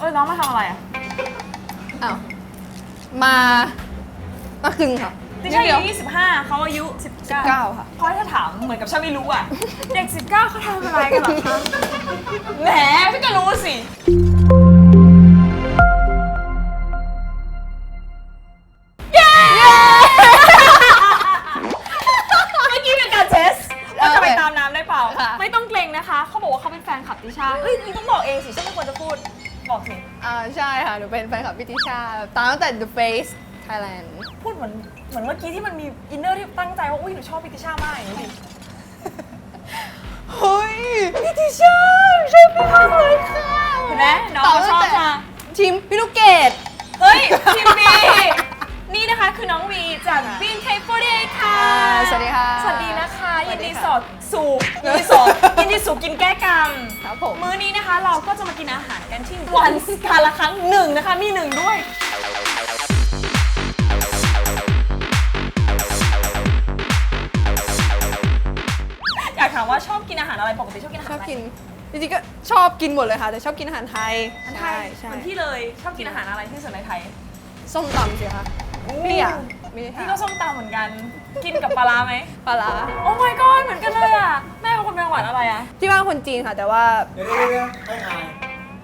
เอ้ยน้องมาทำอะไรอะอ้าวมามาครึ่งค่ะดิฉันเดีอายวยุ25เขาอายุ19เก้าค่ะ เพราะถ้าถามเหมือนกับฉันไม่รู้อะ เด็ก19เขาทำอะไรกันเหรอคะแหมพี่ก็รู้สิเมื่อกี้เป็นการเทสว่าจะไปตามน้ำได้เปล่า ค่ะ ไม่ต้องเกรงนะคะ เขาบอกว่าเขาเป็นแฟนคลับติชาเฮ้ยนี่ต้องบอกเองสิฉันไม่ควรจะพูด บอกสิ อ่าใช่ค่ะ หนูเป็นแฟนคลับพี่ติชาตามตั้งแต่ The Face Thailand พูดเหมือนเหมือนเมื่อกี้ที่มันมีอินเนอร์ที่ตั้งใจว่า อุ้ยหนูชอบพิติชามากอย่างนี้ดิเฮ้ยพี่ติชาชอบพี่มากเลยค่ะเห็นไหมน้องต่อก็ชตั้องบแต่จ้ะทีมพี่ลูกเกดเฮ้ยทีมบีนี่นะคะคือน้องวีจากบีนเคฟเดค่ะอ่าสวัสดีค่ะ สวัสดีนะคะสวัยิสนดีดีค่ะสอด สู่ยินดีสอดยินดีสู่กินแก้กรรมครับผม มื้อนี้นะคะเราก็จะมากินอาหารกันที่วันการละครั้งหนึ่งนะคะมีหนึ่งด้วย อยากถามว่าชอบกินอาหารอะไรปกติชอบกินอาชหารอบอะไรกิน จริงๆก็ชอบกินหมดเลยค่ะ แต่ชอบกินอาหารไทยอาหารไทใช่ยใช่เหมือนพี่เลยชอบกินอาหารอะไรที่สุดในไทยส้มตำสิคะพี่อะไม่ได้พี่ทานก็ส้มตำเหมือนกัน กินกับปลาร้าไหมปลาร้าโอ้ my god เหมือนกันเลยอะ แม่เป็นคนจังหวัดอะไรอะที่บ้านคนจีนค่ะ แต่ว่า เดี๋ยวเดี๋ยวเดี๋ยวให้อาย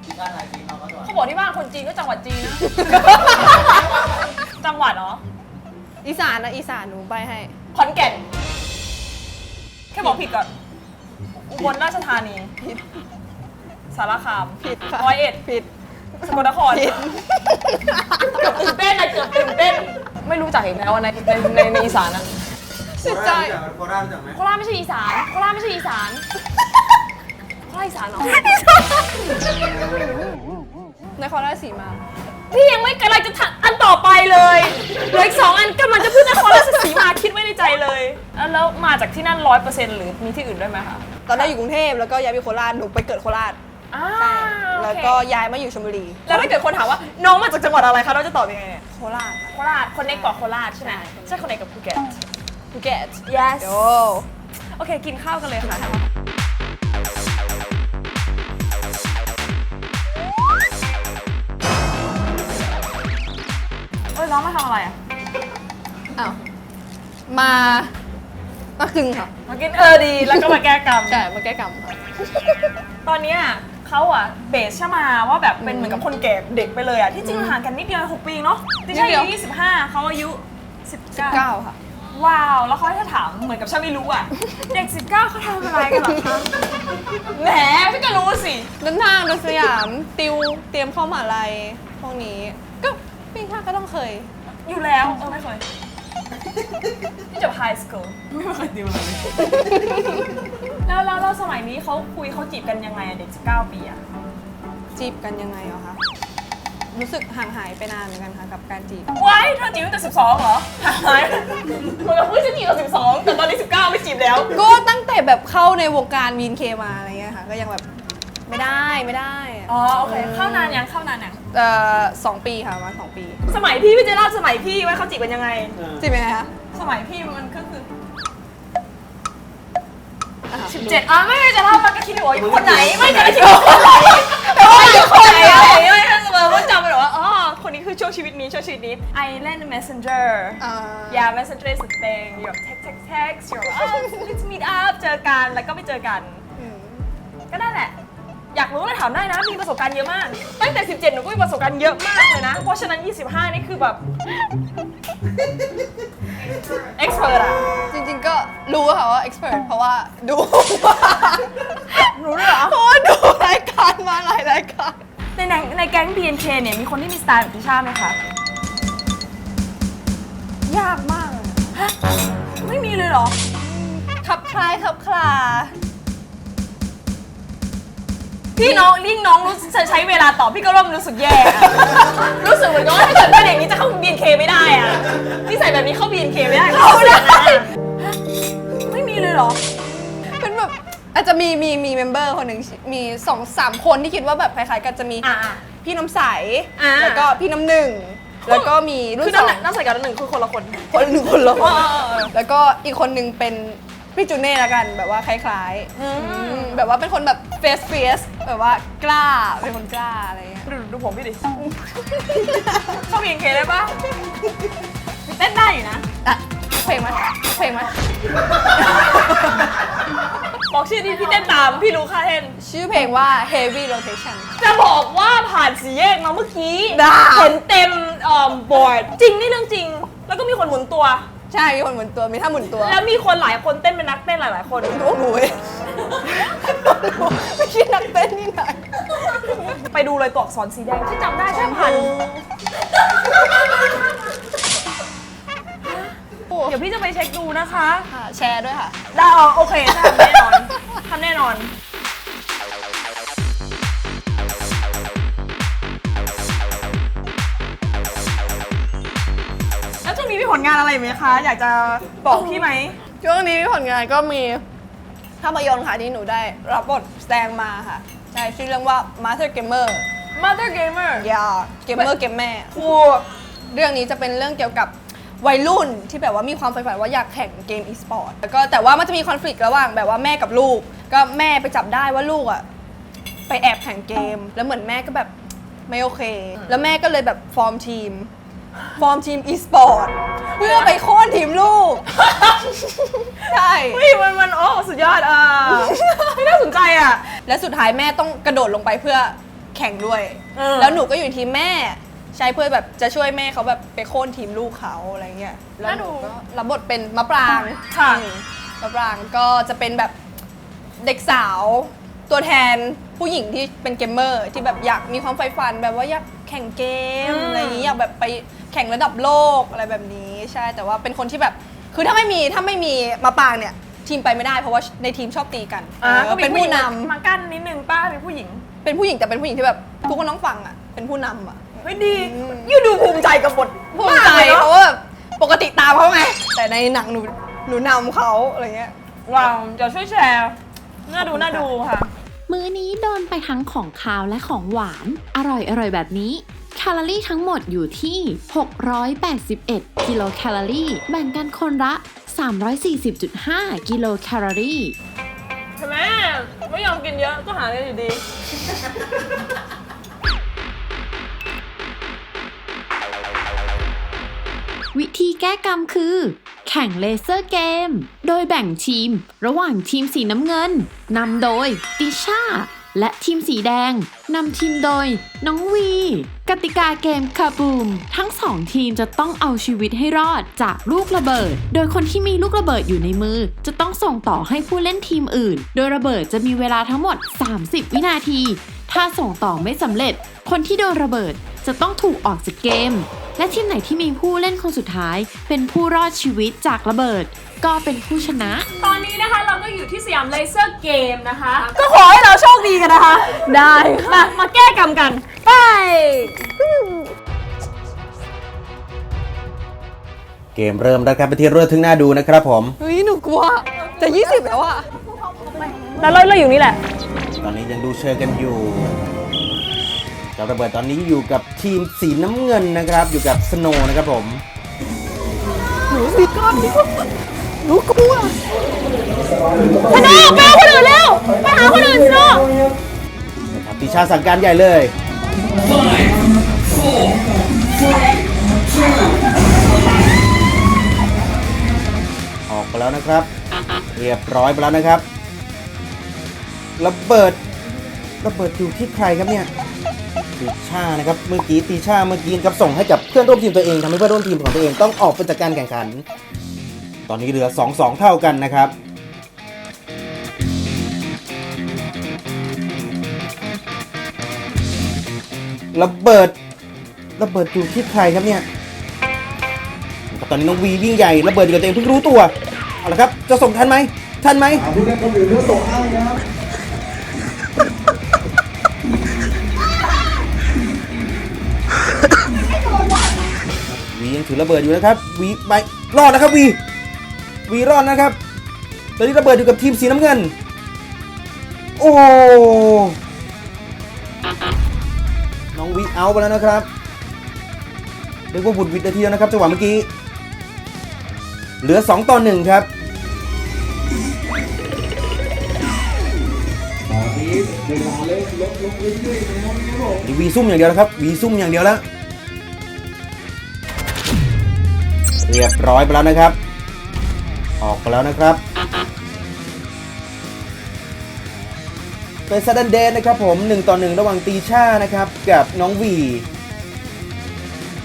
ที่บ้านอายจริงเราก็ตัวเขาบอกที่บ้านคนจีนก็จังหวัดจีนนะ จังหวัดเหรอ อีสานนะอีสานหนูไปให้ ขอนแก่น แค่บอกผิดก่อน อุบลราชธานี ผิด สารคาม ผิดค่ะร้อยเอ็ด ผิด สกลนคร ผิด เกือบตื่นเต้นนะเกือบตื่นเต้น ไม่รู้จักอีกแล้วในในในในอีสานนะ โคราชรู้จักไหมโคราชรู้จักไหมโคราชไม่ใช่อีสาน โคราชไม่ใช่อีสาน โคราชอีสานเหรอนครราชสีมา พี่ยังไม่กำลังจะถามอันต่อไปเลยเหลืออีกสองอันกำลังจะพูดนครราชสีมาคิดไว้ในใจเลยแล้วแล้วมาจากที่นั่นร้อยเปอร์เซ็นต์หรือมีที่อื่นด้วยไหมคะตอนแรกอยู่กรุงเทพแล้วก็ย้ายไปโคราชหนูไปเกิดโคราชอ่าใช่โอเคแล้วก็ย้ายมาอยู่ชลบุรีแล้วถ้าเกิดคนถามว่าน้องมาจากจังหวัดอะไรคะเราจะตอบยังไงอะโคราชค่ะโคราชคนเน็กกว่าโคราชใช่ไหมใช่คนเน็กกับภูเก็ต ภูเก็ต yes โยโอเค กินข้าวกันเลยค่ะ เอ้ยน้องมาทำอะไรอะ อ้าว มา มาครึ่งค่ะ มากินเออดี แล้วก็มาแก้กรรม ใช่ มาแก้กรรมค่ะ ตอนเนี้ยเขาอะเบสใช่มาว่าแบบเป็นเหมือนกับคนแก่เด็กไปเลยอะ ที่จริงห่างกันนิดเดียวหกปีเองเนาะดิฉันนิดเดีอายวยุ25เขาอายุ19เก้าค่ะ ว้าว แล้วเขาจะถามเหมือนกับฉันไม่รู้อะ เด็ก 19เขาทำอะไรกันเหรอคะแหมพี่ก็รู้สิ เดินทางเดินสยามติวเตรียมเข้ามหาลัยพวกนี้ ก็ปีข้างก็ต้องเคย อยู่แล้ว เออไม่เคยพี่จบไฮสคูลไม่เคยดิวเลยแล้วแล้วแล้วสมัยนี้เขาคุยเขาจีบกันยังไงอะเด็ก 19 ปีอะจีบกันยังไงเหรอคะ รู้สึกห่างหายไปนานเหมือนกันค่ะกับการจีบ ว้ายเธอจีบตั้งแต่12เหรอหายเหมือนกับเพื่อนฉันจีบตั้งแต่12 แต่ตอนนี้ 19 ไม่จีบแล้ว ก็ตั้งแต่แบบเข้าในวงการวีนเคมาอะไรเงี้ยค่ะ ก็ยังแบบไม่ได้ไม่ได้อ๋อโอเค เข้านานยังเข้านานยังเอ่อสองปีค่ะประมาณสองปีสมัยพี่พี่จะเล่าสมัยพี่ว่าเขาจีบกันยังไงเออจีบยังไงคะ สมัยพี่มันก็คืออะสิบเจ็ดอะไม่ไม่จะเล่ามันก็คิดอยู่ว่าคนไหนไม่จะคิดว่าคนไหนแต่ว่าอยู่คนไหน ช่วงชีวิตนี้ช่วงชีวิตนี้ I เล่น Messenger อ่า yeah Messenger is a thing you're text text text you're like oh let's meet up เจอกันแล้วก็ไม่เจอกัน อืมก็นั่นแหละ อยากรู้เลยถามได้นะ มีประสบการณ์เยอะมาก ตั้งแต่ 17 หนูก็มีประสบการณ์เยอะมากเลยนะ เพราะฉะนั้น 25 นี่คือแบบ expert อะจริงๆก็รู้ค่ะว่า expert เพราะว่าดูรู้ด้วยเหรอเพราะว่าดูรายการมาหลายรายการ ในในในแก๊ง BNK เนี่ยมีคนที่มีสไตล์แบบพิชาไหมคะ ยากมากเลยฮะไม่มีเลยเหรอขับคลายขับคลา พี่น้องยิ่งน้องรู้สึกใช้เวลาตอบพี่ก็เริ่มรู้สึกแย่อะรู้สึกเหมือนกับว่าถ้าเกิดเป็นอย่างนี้จะเข้า BNK ไม่ได้อะนิสัยแบบนี้เข้า BNK ไม่ได้เข้าได้ฮะไม่มีเลยเหรอ เป็นแบบ อาจจะมีมีมีเมมเบอร์คนหนึ่งมีสองสามคนที่คิดว่าแบบคล้ายๆกันจะมีอ่า พี่น้ำใสอ่า แล้วก็พี่น้ำหนึ่งแล้วก็มีรุ่คือนสองน้ำน้ำใส่กับน้ำหนึ่งคือคนละคน คนหนึ่งคนละคเอนอเออเออ แล้วก็อีกคนหนึ่งเป็นพี่จูเน่ละกันแบบว่าคล้ายๆอืมอืมแบบว่าเป็นคนแบบเฟสเฟสแบบว่ากล้าเป็นคนกล้าอะไรเงี้ยดูดูผมพี่ดิเข้าพีเคได้ปะเต้นได้อยู่นะ อะเพลงมาเพลงมา บอกชื่อที่พี่เต้นตามพี่รู้ค่าเต้นชื่อเพลงว่า Heavy Rotation จะบอกว่าผ่านสีแยกมาเมื่อกี้ได้ เห็นเต็มเอ่อบอร์ดจริงนี่เรื่องจริง แล้วก็มีคนหมุนตัว ใช่มีคนหมุนตัวมีท่าหมุนตัวแล้วมีคนหลายคนเต้นเป็นนักเต้นหลาย ๆ คน โอ้โหเว้ยไม่ใช่นักเต้นนี่ไหนไปดูเลยตัวอักษรสีแดงที่จำได้ใช่ผ่าน เดี๋ยวพี่จะไปเช็คดูนะคะค่ะแชร์ด้วยค่ะ ได้อ๋อโอเคทำแน่นอนทำแน่นอนแล้วจะมีผลงานอะไรไหมคะ อยากจะบอกพี่ไหมช่วงนี้ผลงานก็มีภาพยนตร์ค่ะที่หนูได้รับบทแสดงมาค่ะ ใช่ชื่อเรื่องว่า Master Gamer Mother Gamer ยาเกมเมอร์เกมแม่ ครูเรื่องนี้จะเป็นเรื่องเกี่ยวกับ วัยรุ่นที่แบบว่ามีความใฝ่ฝันว่าอยากแข่งเกมอีสปอร์ตแล้วก็แต่ว่ามันจะมีคอน FLICT ระหว่างแบบว่าแม่กับลูก ก็แม่ไปจับได้ว่าลูกอะไปแอบแข่งเกม แล้วเหมือนแม่ก็แบบไม่โอเค แล้วแม่ก็เลยแบบฟอร์มทีม ฟอร์มทีมอีสปอร์ตเพื่อไปโค่นทีมลูก ใช่ เฮ้ยมันมันโอ้สุดยอดอะไม่น่าสนใจอะ และสุดท้ายแม่ต้องกระโดดลงไปเพื่อแข่งด้วย เออ แล้วหนูก็อยู่ทีมแม่ ใช้เพื่อแบบจะช่วยแม่เขาแบบไปโค่นทีมลูกเขาอะไรเงี้ยแล้วหนูก็รับบทเป็นมะปรางค่ะอืมมะปรางก็จะเป็นแบบเด็กสาวตัวแทนผู้หญิงที่เป็นเกมเมอร์ที่แบบอยากมีความใฝ่ฝันแบบว่าอยากแข่งเกมอะไรอย่างนี้อยากแบบไปแข่งระดับโลกอะไรแบบนี้ใช่แต่ว่าเป็นคนที่แบบคือถ้าไม่มีถ้าไม่มีมะปรางเนี่ย ทีมไปไม่ได้เพราะว่าในทีมชอบตีกันอะเออก็มีเป็นผู้หผู้ญิงนำมากั้นนิดนึงป้าเป็นผู้หญิง เป็นผู้หญิงแต่เป็นผู้หญิงที่แบบทุกคนต้องฟังอะเป็นผู้นำอะเฮ้ยดีอืมยูดูภูมิใจกับบทภูมิใจมากเลยเพเนาะราะว่าแบบปกติตามเขาไง แต่ในหนังหนูหนูนำเขาอะไรเงี้ย ว้าวเดี๋ยวช่วยแชร์น่าดูน่าดูค่ะ มื้อนี้โดนไปทั้งของคาวและของหวาน อร่อยอร่อยแบบนี้ แคลอรี่ทั้งหมดอยู่ที่ 681 กิโลแคลอรี่ แบ่งกันคนละ 340.5 กิโลแคลอรี่ ใช่ไหมไม่ยอมกินเยอะก็หาได้อยู่ดี แก้กรรมคือ แข่งเลเซอร์เกม โดยแบ่งทีม ระหว่างทีมสีน้ำเงินนำโดยติชาและทีมสีแดงนำทีมโดย น้องวี กติกาเกมคาบูม ทั้งสองทีมจะต้องเอาชีวิตให้รอดจากลูกระเบิด โดยคนที่มีลูกระเบิดอยู่ในมือ จะต้องส่งต่อให้ผู้เล่นทีมอื่น โดยระเบิดจะมีเวลาทั้งหมด 30 วินาที ถ้าส่งต่อไม่สำเร็จ คนที่โดนระเบิดจะต้องถูกออกจากเกม และทีมไหนที่มีผู้เล่นคนสุดท้าย เป็นผู้รอดชีวิตจากระเบิด ก็เป็นผู้ชนะ ตอนนี้นะคะเราก็อยู่ที่สยามเลเซอร์เกมนะคะ ก็ขอให้เราโชคดีกันนะคะ ได้มามาแก้กรรมกัน ไป เกมเริ่มแล้วครับไปนที่เรื่องถึงหน้าดูนะครับผม เฮ้ยหนูกลัวจะ20แล้วอะแล้วเราเราอยู่นี่แหละ ตอนนี้ยังดูเชิงกันอยู่ เจ้าระเบิดตอนนี้อยู่กับทีมสีน้ำเงินนะครับ อยู่กับสโนว์นะครับผมหนูสิก้อนหนูกลัวชนะไปหาคนอื่นเร็วไปหาคนอื่นชนะนะครับติชาสั่งการใหญ่เลยออกไปแล้วนะครับ เรียบร้อยไปแล้วนะครับ ระเบิดระเบิดอยู่ที่ใครครับเนี่ย ติชานะครับเมื่อกี้ติชาเมื่อกี้ครับส่งให้กับเพื่อนร่วมทีมตัวเองทำให้เพื่อนร่วมทีมของตัวเองต้องออกไปจากการแข่งขัน ตอนนี้เหลือ 2-2 เท่ากันนะครับระเบิดระเบิดอยู่ที่ใครครับเนี่ยตอนนี้น้องวีวิ่งใหญ่ระเบิดอยู่กับตัวเองเพิ่งรู้ตัวเอาละครับจะส่งทันไหมทันไหมียังถือระเบิดอยู่นะครับวีไปรอดนะครับวีวีรอดนะครับตอนนี้ระเบิดอยู่กับทีมสีน้ำเงิน โอ้น้องวีเอาไปแล้วนะครับเรียกว่าบุดวิดนาทีแล้วนะครับจังหวะเมื่อกี้ เหลือ 2 ต่อ 1 ครับวีซุ่มอย่างเดียวนะครับวีซุ่มอย่างเดียวแล้ว เรียบร้อยไปแล้วนะครับ ออกไปแล้วนะครับเป็นซัดเดนเดนนะครับผม1ต่อ1ระหว่างตีชานะครับกับน้องวี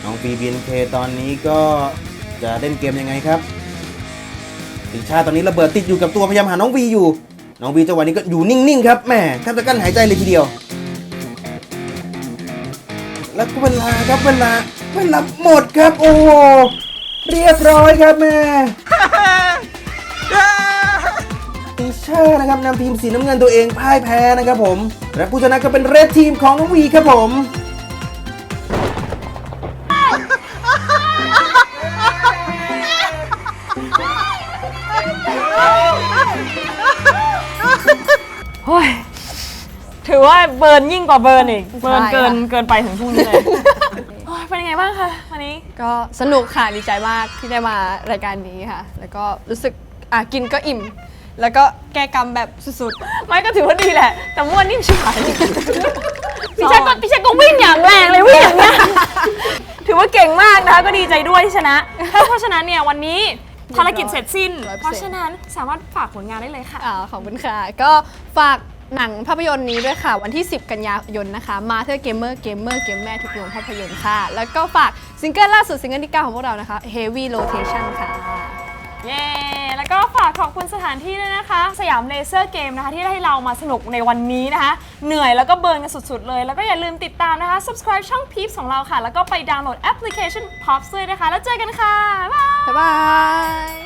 น้องวีบีนเคตอนนี้ก็จะเล่นเกมยังไงครับ ตีชาตอนนี้ระเบิดติดอยู่กับตัวพยายามหาน้องวีอยู่ น้องวีจังหวะนี้ก็อยู่นิ่งๆครับแหมแทบจะกั้นหายใจเลยทีเดียว แล้วก็เวลาครับเวลาเวลาหมดครับโอ้ เรียบร้อยครับแม่ตีชานะครับนำทีมสีน้ำเงินตัวเองพ่ายแพ้นะครับผม และผู้ชนะก็เป็นเรดทีมของน้องวีครับผมเฮ้ยถือว่าเบิร์นยิ่งกว่าเบิร์นอีก เบิร์นใช่เกินค่ะเกินไปถึงพรุ่งนี้เลยโอ้ยเป็นยัง ไงบ้างคะวันนี้ ก็สนุกค่ะดีใจมากที่ได้มารายการนี้ค่ะ แล้วก็รู้สึกอะกินก็อิ่ม แล้วก็แก้กรรมแบบสุดไม่ก็ถือว่าดีแหละ แต่ม่วนนิ่มชิบหายพี่แจ๊คก็พี่แจ๊คก็วิ่งอย่างแรงเลยวิ่งอย่างเงี้ยถือว่าเก่งมากนะคะก็ดีใจด้วยที่ชนะเพราะฉะนั้นเนี่ยวันนี้ภารกิจเสร็จสิ้น 100%เพราะฉะนั้นสามารถฝากผลงานได้เลยค่ะ ๆอ่าขอบคุณค่ะ ก็ฝาก หนังภาพยนตร์นี้ด้วยค่ะ วันที่ 10 กันยายนนะคะ มาเธอเกมเมอร์เกมเมอร์เกมแม่ทุกโรงภาพยนตร์ค่ะ แล้วก็ฝากซิงเกิลล่าสุดซิงเกิลที่9ของพวกเรานะคะ Heavy Rotation ค่ะ เย้ แล้วก็ฝากขอบคุณสถานที่ด้วยนะคะ สยามเลเซอร์เกมนะคะที่ได้ให้เรามาสนุกในวันนี้นะคะ เหนื่อยแล้วก็เบิร์นกันสุดๆเลย แล้วก็อย่าลืมติดตามนะคะ subscribe ช่อง Peeps ของเราค่ะ แล้วก็ไปดาวน์โหลดแอปพลิเคชัน Pops ด้วยนะคะ แล้วเจอกันค่ะ บ๊ายบาย บ๊ายบาย